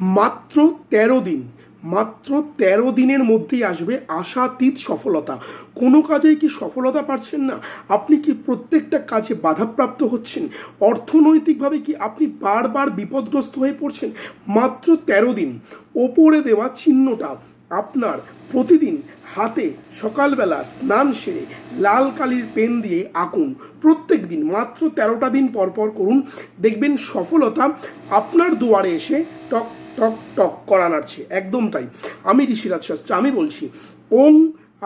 মাত্র তেরো দিন, মাত্র তেরো দিনের মধ্যেই আসবে আশাতীত সফলতা। কোনো কাজেই কি সফলতা পাচ্ছেন না? আপনি কি প্রত্যেকটা কাজে বাধাপ্রাপ্ত হচ্ছেন? অর্থনৈতিকভাবে কি আপনি বারবার বিপদগ্রস্ত হয়ে পড়ছেন? মাত্র তেরো দিন, ওপরে দেওয়া চিহ্নটা আপনার প্রতিদিন হাতে সকালবেলা স্নান সেরে লাল কালির পেন দিয়ে আঁকুন। প্রত্যেক দিন, মাত্র তেরোটা দিন পর পর করুন। দেখবেন সফলতা আপনার দুয়ারে এসে টক টক টক করা নাড়ছে। একদম তাই। আমি ঋষিরাজ শাস্ত্রী, আমি বলছি ওং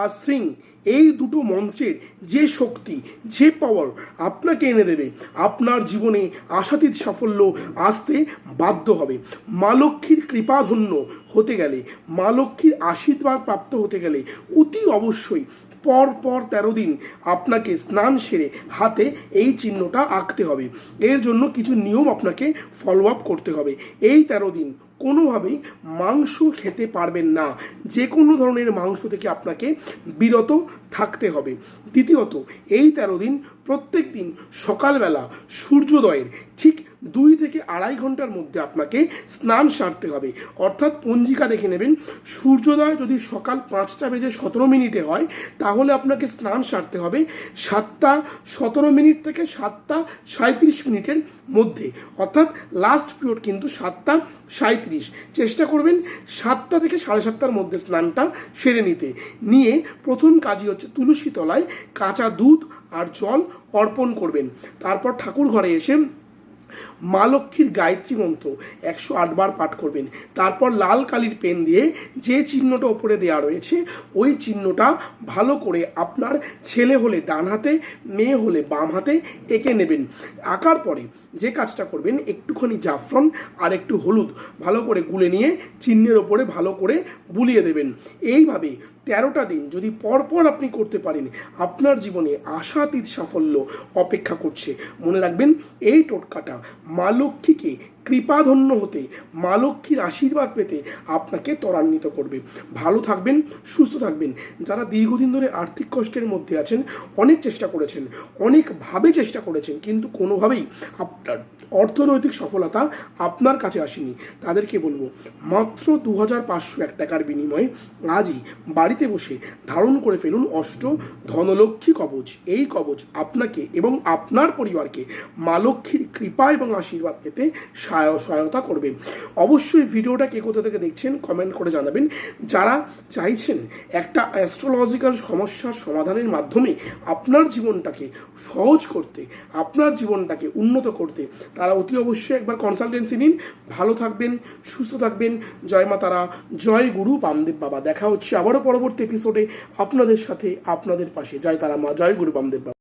আর সিং এই দুটো মন্ত্রের যে শক্তি, যে পাওয়ার আপনাকে এনে দেবে, আপনার জীবনে আশাতীত সাফল্য আসতে বাধ্য হবে। মা লক্ষ্মীর কৃপাধন্য হতে গেলে, মা লক্ষ্মীর আশীর্বাদ প্রাপ্ত হতে গেলে অতি অবশ্যই পর পর তেরো দিন আপনাকে স্নান সেরে হাতে এই চিহ্নটা আঁকতে হবে। এর জন্য কিছু নিয়ম আপনাকে ফলো আপ করতে হবে। এই তেরো দিন কোনোভাবেই মাংস খেতে পারবেন না। যে কোনো ধরনের মাংস থেকে আপনাকে বিরত থাকতে হবে। দ্বিতীয়ত, এই তেরো দিন প্রত্যেক দিন সকালবেলা সূর্যোদয়ের ঠিক দুই থেকে আড়াই ঘণ্টার মধ্যে আপনাকে স্নান সারতে হবে। অর্থাৎ পঞ্জিকা দেখে নেবেন, সূর্যোদয় যদি সকাল পাঁচটা বেজে সতেরো মিনিটে হয়, তাহলে আপনাকে স্নান সারতে হবে সাতটা সতেরো মিনিট থেকে সাতটা সাঁত্রিশ মিনিটের মধ্যে। অর্থাৎ লাস্ট পিরিয়ড কিন্তু সাতটা সাঁত্রিশ চেষ্টা করবেন সাতটা থেকে সাড়ে সাতটার মধ্যে স্নানটা সেরে নিতে। নিয়ে প্রথম কাজই হচ্ছে তুলসী তলায় কাঁচা দুধ আর জল অর্পণ করবেন। তারপর ঠাকুর ঘরে এসে মা লক্ষ্মীর গায়ত্রী মন্ত্র একশো আটবার পাঠ করবেন। তারপর লাল কালির পেন দিয়ে যে চিহ্নটা ওপরে দেওয়া রয়েছে, ওই চিহ্নটা ভালো করে আপনার ছেলে হলে ডান হাতে, মেয়ে হলে বাম হাতে এঁকে নেবেন। আঁকার পরে যে কাজটা করবেন, একটুখানি জাফরন আর একটু হলুদ ভালো করে গুলে নিয়ে চিহ্নের ওপরে ভালো করে বুলিয়ে দেবেন। এইভাবে তেরোটা দিন যদি পরপর আপনি করতে পারেন, আপনার জীবনে আশাতীত সাফল্য অপেক্ষা করছে। মনে রাখবেন, এই টোটকাটা মা লক্ষ্মীকে কৃপাধন্য হতে, মা লক্ষ্মীর আশীর্বাদ পেতে আপনাকে ত্বরান্বিত করবে। ভালো থাকবেন, সুস্থ থাকবেন। যারা দীর্ঘদিন ধরে আর্থিক কষ্টের মধ্যে আছেন, অনেক চেষ্টা করেছেন, অনেকভাবে চেষ্টা করেছেন, কিন্তু কোনোভাবেই আপনার অর্থনৈতিক সফলতা আপনার কাছে আসেনি। তাদেরকে বলব, মাত্র দু হাজার পাঁচশো এক টাকার বিনিময়ে আজই বাড়িতে বসে ধারণ করে ফেলুন অষ্ট ধনলক্ষ্মী কবচ। এই কবচ আপনাকে এবং আপনার পরিবারকে মা লক্ষ্মীর কৃপা এবং আশীর্বাদ পেতে সহায়- সহায়তা করবে। অবশ্যই ভিডিওটা কে কোথা থেকে দেখছেন কমেন্ট করে জানাবেন। যারা চাইছেন একটা অ্যাস্ট্রোলজিক্যাল সমস্যার সমাধানের মাধ্যমে আপনার জীবনটাকে সহজ করতে, আপনার জীবনটাকে উন্নত করতে, তারা অতি অবশ্যই একবার কনসালটেন্সি নিন। ভালো থাকবেন, সুস্থ থাকবেন। জয় মা তারা, জয় গুরু বামদেব বাবা। দেখা হচ্ছে আবারও পরবর্তী এপিসোডে আপনাদের সাথে, আপনাদের পাশে। জয় তারা মা, জয় গুরু বামদেব বাবা।